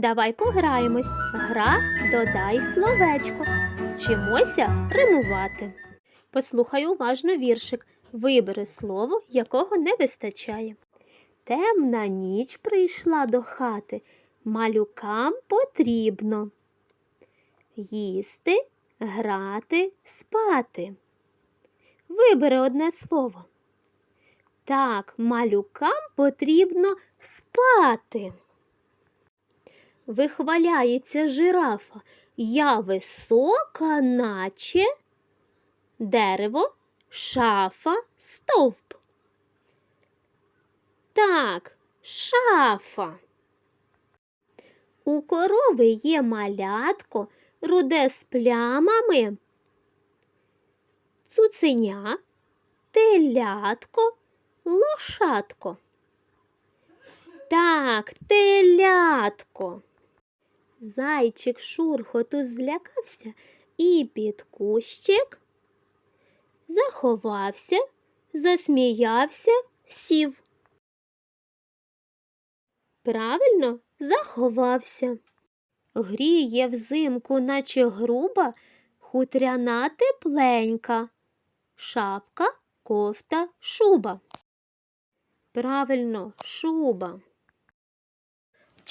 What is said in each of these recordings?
Давай пограємось. Гра додай словечко. Вчимося римувати. Послухай уважно віршик. Вибери слово, якого не вистачає. Темна ніч прийшла до хати. Малюкам потрібно їсти, грати, спати. Вибери одне слово. Так, малюкам потрібно спати. Вихваляється жирафа. Я висока, наче дерево, шафа, стовп. Так, шафа. У корови є малятко, руде з плямами, цуценя, телятко, лошадко. Так, телятко. Зайчик шурхоту злякався і під кущик заховався, засміявся, сів. Правильно заховався. Гріє взимку, наче груба, хутряна тепленька, шапка, кофта, шуба. Правильно, шуба.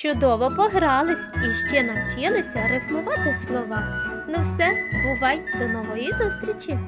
Чудово погрались і ще навчилися рифмувати слова. Ну все, бувай, до нової зустрічі!